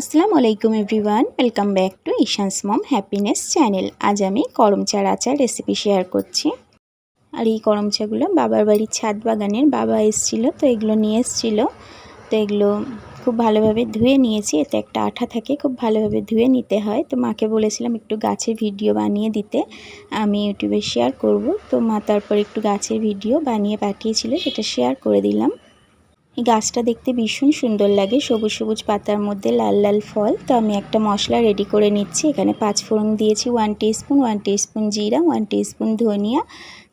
আসসালামু আলাইকুম everyone, welcome back to Ishan's mom happiness channel. আজ আমি করম চার আচার রেসিপি শেয়ার করছি। আর এই করম চাগুলো বাবার বাড়ির ছাদ বাগানের বাবা এসছিল, তো এগুলো নিয়ে এসছিল। তো এগুলো খুব ভালোভাবে ধুয়ে নিয়েছি, এতে একটা আঠা থাকে, খুব ভালোভাবে ধুয়ে নিতে হয়। তো মাকে বলেছিলাম একটু গাছের ভিডিও বানিয়ে দিতে, আমি ইউটিউবে শেয়ার করব। তো মা তারপর একটু গাছের ভিডিও বানিয়ে পাঠিয়েছিল, সেটা শেয়ার করে দিলাম। এই গাছটা দেখতে ভীষণ সুন্দর লাগে। সবুজ সবুজ পাতার মধ্যে লাল লাল ফল। তো আমি একটা মশলা রেডি করে নিচ্ছি। এখানে পাঁচ ফোড়ন দিয়েছি ওয়ান স্পুন ওয়ান স্পুন জিরা ওয়ান স্পুন ধনিয়া,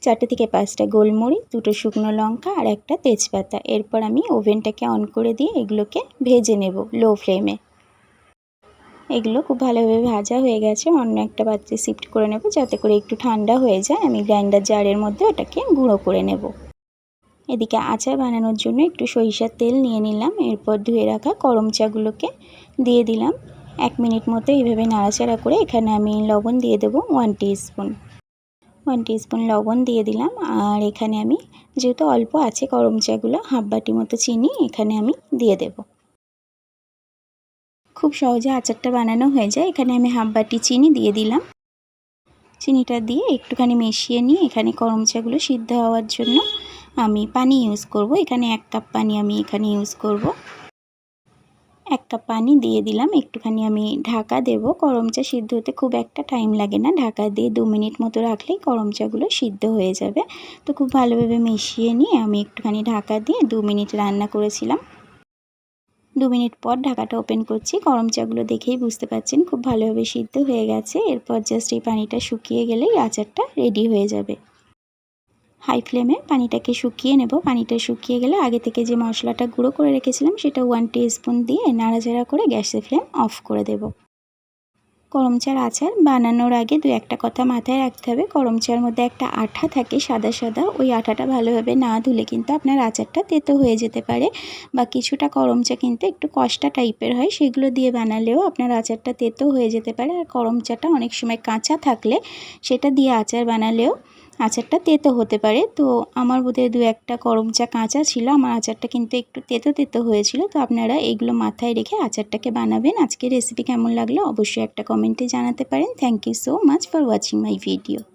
চারটে থেকে পাঁচটা গোলমরিচ, দুটো শুকনো লঙ্কা আর একটা তেজপাতা। এরপর আমি ওভেনটাকে অন করে দিয়ে এগুলোকে ভেজে নেব লো ফ্লেমে এগুলো খুব ভালোভাবে ভাজা হয়ে গেছে। অন্য একটা পাত্রে শিফট করে নেব যাতে করে একটু ঠান্ডা হয়ে যায়। আমি গ্রাইন্ডার জারের মধ্যে ওটাকে গুঁড়ো করে নেব। এদিকে আচার বানানোর জন্য একটু সরিষার তেল নিয়ে নিলাম, এরপর ধুয়ে রাখা করম চাগুলোকে দিয়ে দিলাম। এক মিনিট মতো এইভাবে নাড়াচাড়া করে এখানে আমি লবণ দিয়ে দেবো ওয়ান স্পুন ওয়ান স্পুন লবণ দিয়ে দিলাম, আর এখানে আমি যেহেতু অল্প আছে করম চাগুলো, হাফ বাটি মতো চিনি এখানে আমি দিয়ে দেব। খুব সহজে আচারটা বানানো হয়ে যায়, এখানে আমি হাফ বাটি চিনি দিয়ে দিলাম। চিনিটা দিয়ে একটুখানি মিশিয়ে নিয়ে এখানে করম চাগুলো সিদ্ধ হওয়ার জন্য আমি পানি ইউজ করব। এখানে এক কাপ পানি আমি এখানে ইউজ করব। এক কাপ পানি দিয়ে দিলাম। একটুখানি আমি ঢাকা দেব। করম চা সিদ্ধ হতে খুব একটা টাইম লাগে না। ঢাকা দিয়ে দু মিনিট মতো রাখলেই করম চাগুলো সিদ্ধ হয়ে যাবে। তো খুব ভালোভাবে মিশিয়ে নিয়ে আমি একটুখানি ঢাকা দিয়ে দু মিনিট রান্না করেছিলাম। দু মিনিট পর ঢাকাটা ওপেন করছি। গরম চাগুলো দেখেই বুঝতে পারছেন খুব ভালোভাবে সিদ্ধ হয়ে গেছে। এরপর জাস্ট এই পানিটা শুকিয়ে গেলেই আচারটা রেডি হয়ে যাবে। হাই ফ্লেমে পানিটাকে শুকিয়ে নেব। পানিটা শুকিয়ে গেলে আগে থেকে যে মশলাটা গুঁড়ো করে রেখেছিলাম সেটা ওয়ান টি স্পুন দিয়ে নাড়াচাড়া করে গ্যাসের ফ্লেম অফ করে দেব। করমচার আচার বানানোর আগে দু একটা কথা মাথায় রাখতে হবে। করম করমচার মধ্যে একটা আঠা থাকে, সাদা সাদা। ওই আঠাটা ভালোভাবে না ধুলে কিন্তু আপনার আচারটা তেতো হয়ে যেতে পারে বা কিছুটা করম চা কিন্তু একটু কষ্টা টাইপের হয়, সেগুলো দিয়ে বানালেও আপনার আচারটা তেতো হয়ে যেতে পারে। আর করম চাটা অনেক সময় কাঁচা থাকলে সেটা দিয়ে আচার বানালেও আচারটা তেতো হতে পারে। তো আমার বোধহয় দু একটা করম চা কাঁচা ছিল, আমার আচারটা কিন্তু একটু তেতো তেতো হয়েছিল। তো আপনারা এগুলো মাথায় রেখে আচারটাকে বানাবেন। আজকে রেসিপি কেমন লাগল অবশ্যই একটা কমেন্টে জানাতে পারেন। Thank you so much for watching my video